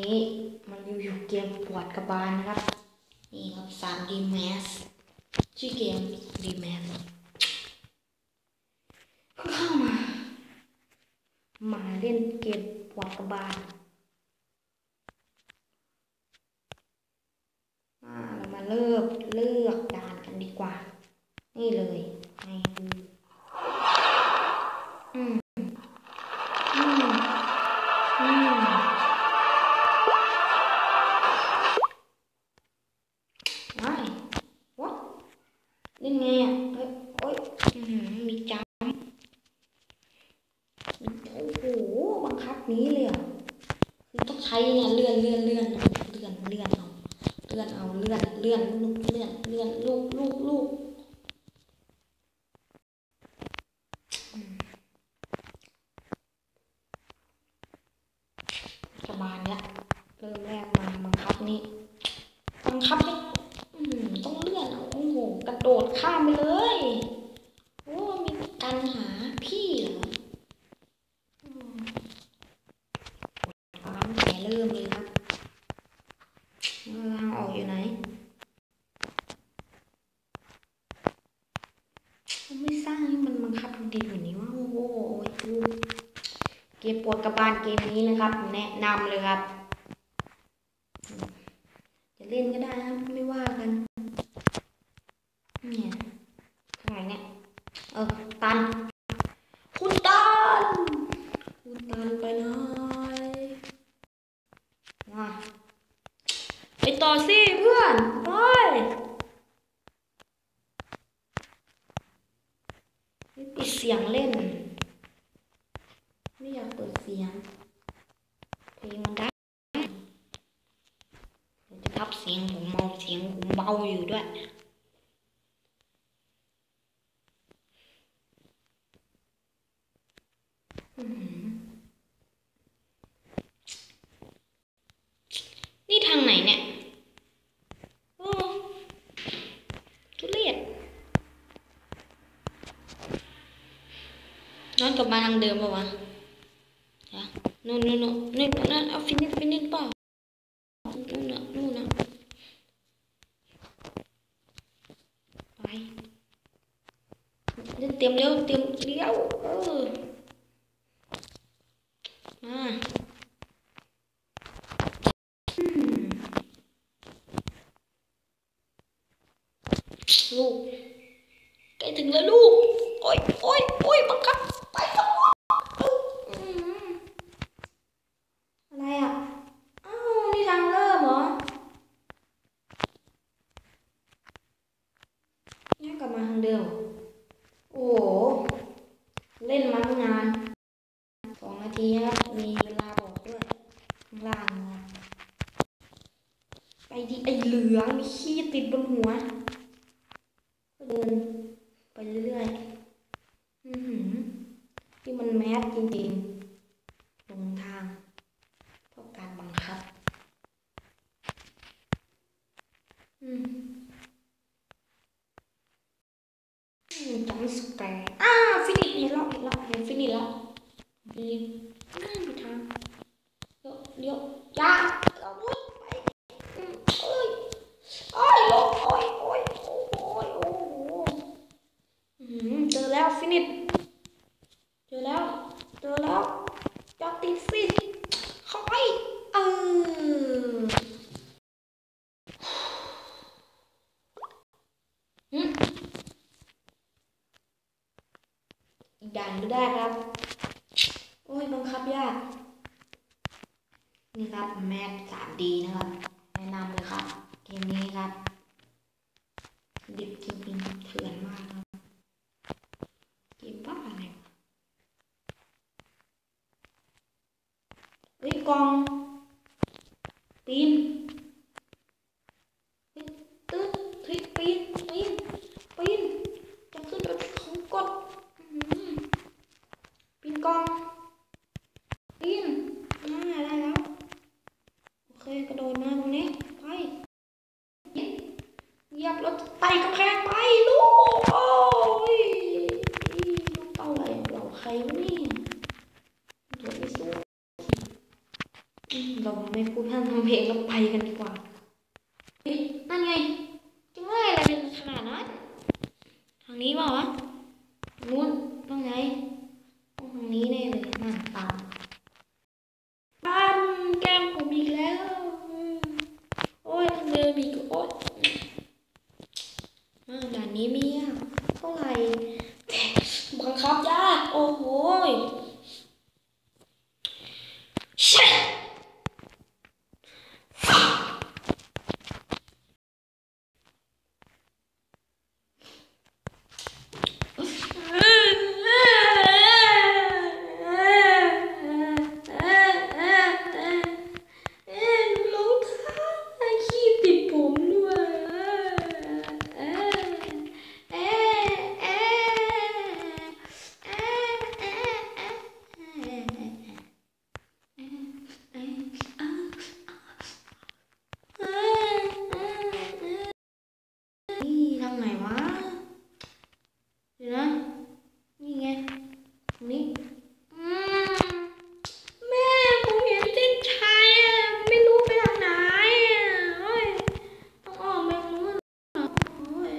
นี้มารีวิวเกมปวดกระบาลนะครับ นี่ครับ 3D Max ชื่อเกม D Max ก็เข้ามา มาเล่นเกมปวดกระบาลมาเรามาเลือกเลือกด่านกันดีกว่า นี่เลย นี้เลยอะคือต้องใช้เนี่ยเลื่อนเลื่อนเลื่อนเลื่อนเลื่อนเลื่อนเอาเลื่อนเอาเลื่อนเลื่อนลูกเลื่อนเลื่อนลูกลูกลูกอืมสบายแล้วเริ่มแรกมาบังคับนี้บังคับให้อืมต้องเลื่อนเอาโอ้โหกระโดดข้ามไปเลย โอ้มีการหาพี่เหรออืมร้านแต่เริ่มเลยครับทางออกอยู่ไหนไม่สร้างให้มันบังคับดีกว่านี้ว่าโอ้โหโอ้ยดู เกมปวดกระบาลเกมนี้นะครับ แนะนำเลยครับจะเล่นก็ได้นะไม่ว่ากันเนี่ยข้างไหนเนี่ยเออตัน คุณตัน คุณตันไปไหนมาไปต่อสิเพื่อน ไป ไม่ปิดเสียงเล่น ไม่อยากเปิดเสียง เพลงมันได้ จะทับ เสียงผมเมาเสียงผมเบาอยู่ด้วยอื้อหือนี่ทางไหนเนี่ยโอ้ทุเรศย้อนกลับมาทางเดิมปะวะเดี๋ยวนู่นนู่นนู่นนี่ตรงนั้นเอาฟินิชฟินิชเปล่า นู่นน่ะนู่นน่ะไป เล่นเตรียมเร็วเตรียมเลี้ยวเออมาอืมลูกใกล้ถึงแล้วลูก โอ้ยโอ้ยโอ้ยบังคับไปทั้งหมดอืมอะไรอะ อ้าว นี่ทางเริ่มเหรอนี่กลับมาทางเดิม โอ้โห เล่นมาตั้งนาน สองนาทีนะครับ มีเวลาบอกด้วยข้างล่างนะครับไปที่ไอ้ เหลืองมีขี้ติดบนหัวก็เดินไปเรื่อยๆอือหือที่มันแมสจริงๆ ลงทางเพราะการบังคับ อืมอืมจังสแกร์อ่าฟินิชเห็นแล้วเห็นแล้วเห็นฟินิชแล้วฟินิชง่ายไปทางเดี๋ยวเดี๋ยวจ้าเราลุกไปอืมเอ้ยโอ้ยลงโอ้ยโอ้ยโอ้โอ้ยโอ้โหอืมเจอแล้ว ฟินิชเจอแล้ว เจอแล้วจอติดสิเข้าไปเอออืมอีกด่านไม่ได้ครับ โอ้ยบังคับยาก นี่ครับแมท 3D นะครับ แนะนำเลยครับ เกมนี้ครับ ดิบจริงๆเถื่อนมากครับ เกมบ้าอะไรวะ เฮ้ยกอง ปีนเฮ้ยตึ๊ดเฮ้ยปีนปีนปีนจะขึ้นไปของกดอื้อหือปีนกอง ปีนอ่าได้แล้ว โอเค กระโดดมาตรงนี้ ไปเหยียบแล้วไต่กำแพงไปลูก โอ้ยลูก เราไม่พูดพร่ำทำเพลงเราไปกันดีกว่าเฮ้ยนั่นไงจะง่ายอะไรเป็นขนาดนั้นทางนี้เปล่าวะนู้นต้องไงต้องทางนี้แน่เลยน่าตามบ้านแก้มผมอีกแล้วอืมโอ้ยเดินอีกโอ๊ยอ่าด่านนี้มีอะเท่าไหร่บังคับยากโอ้โหย Shit! รองเท้าขี้ติดผมด้วยนี่ทางไหนวะเดี๋ยวนะ นี่ไงตรงนี้อืมแม่ผมเห็นเส้นชัยอะ ไม่รู้ไปทางไหนอะโอ้ยต้องออกไปทางนู้นเหรอโอ้ย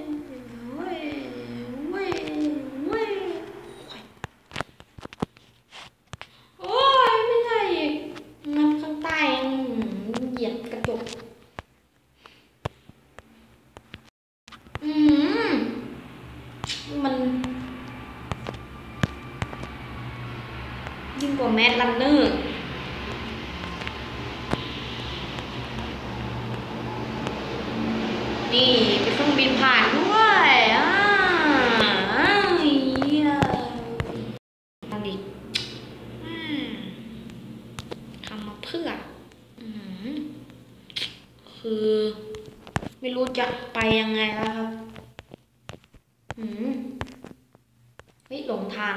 โอ้ยโอ้ยโอ้ยโอ้ยไม่ได้อีกนับข้างใต้ยังเหยียบกระจก อืมมัน ยิ่งกว่าแมสลันเนอร์นี่เป็นเครื่องบินผ่านด้วยอ่าอ้าวเหี้ยเอาดิอ่าทำมาเพื่ออืมคือ ไม่รู้จะไปยังไงแล้วครับ อืมเฮ้ยหลงทาง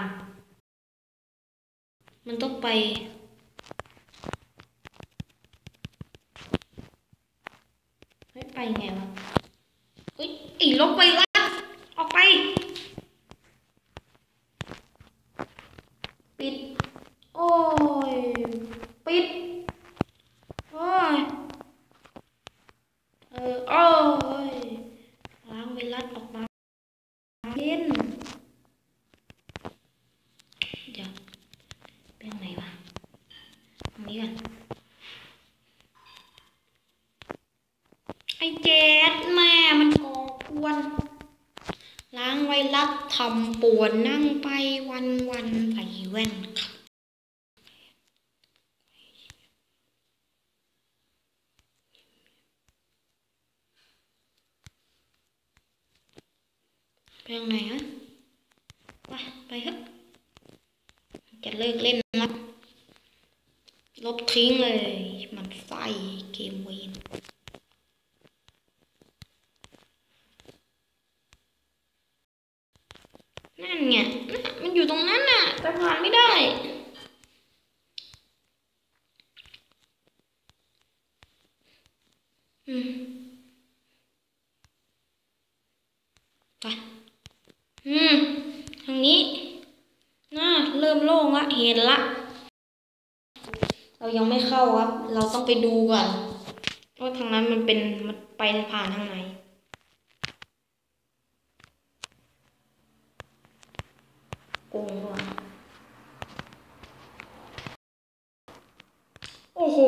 มันต้องไป ไปไงวะเฮ้ยไอ้ลบไปละออกไป ปิด โอ้ย ปิด โอ้ย เออ โอ้ย ล้างไวรัสออกมาเย็นเดี๋ยวเป็นไงวะตรงนี้กันไอ้เจ็ดแม่มันก่อกวน ไวรัสทำปวดนั่งไปวันวันใส่แว่นครับไปทางไหนฮะไปไปเถอะจะเลิกเล่นแล้วลบทิ้งเลย มันไส้เกมเวน นั่นไงน่ะมันอยู่ตรงนั้นน่ะแต่ผ่านไม่ได้ อืมไปอืม ทางนี้ น่า เริ่มโล่งละ เห็นละ เรายังไม่เข้าครับ เราต้องไปดูก่อนว่าทางนั้นมันเป็น มันไปผ่านทางไหน โกงด้วยโอ้โห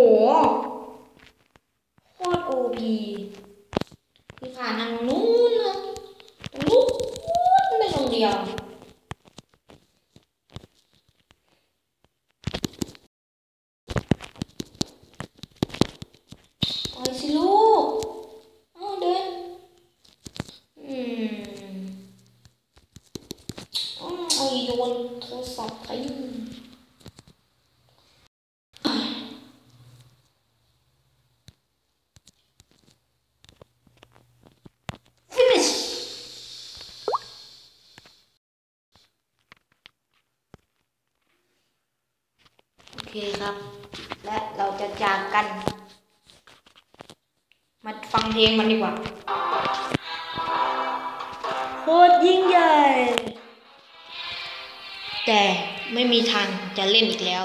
โคตรโอพีคือผ่านทางนู้นเลยตรงนู้นไม่ตรงเดียว ปล่อยสิลูก เอาเดิน อืมอ้าวไอ้โยนโทรศัพท์ทิ้ง finish โอ เคครับ และเราจะจากกัน มาฟังเพลงมันดีกว่า โคตรยิ่งใหญ่ แต่ไม่มีทางจะเล่นอีกแล้ว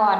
ก่อน